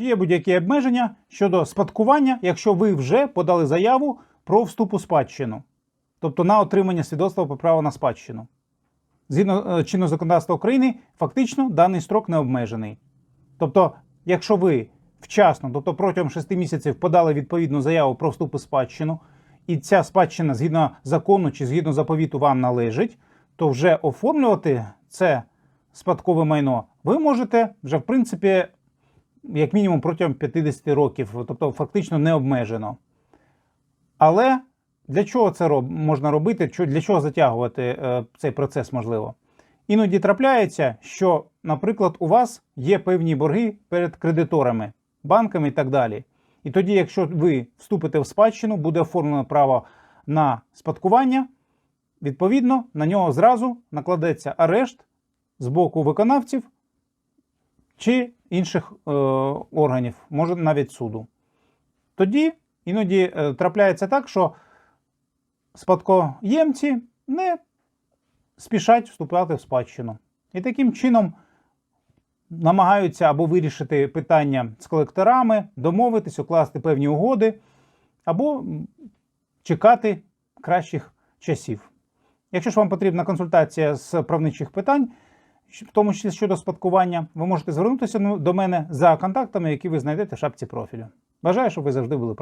Є будь-які обмеження щодо спадкування, якщо ви вже подали заяву про вступ у спадщину, тобто на отримання свідоцтва про право на спадщину? Згідно е, чинного законодавства України, фактично даний строк не обмежений. Тобто, якщо ви вчасно, тобто протягом 6 місяців подали відповідну заяву про вступ у спадщину, і ця спадщина згідно закону чи згідно заповіту вам належить, то вже оформлювати це спадкове майно ви можете вже в принципі як мінімум протягом 50 років, тобто фактично не обмежено. Але для чого це можна робити? Для чого затягувати е, цей процес можливо? Іноді трапляється, що, наприклад, у вас є певні борги перед кредиторами, банками і так далі. І тоді, якщо ви вступите в спадщину, буде оформлено право на спадкування, відповідно, на нього зразу накладеться арешт з боку виконавців чи інших е, органів, може навіть суду. Тоді іноді е, трапляється так, що спадкоємці не спішать вступати в спадщину. І таким чином намагаються або вирішити питання з колекторами, домовитись, укласти певні угоди, або чекати кращих часів. Якщо ж вам потрібна консультація з правничих питань, в тому числі щодо спадкування, ви можете звернутися ну, до мене за контактами, які ви знайдете в шапці профілю. Бажаю, щоб ви завжди були.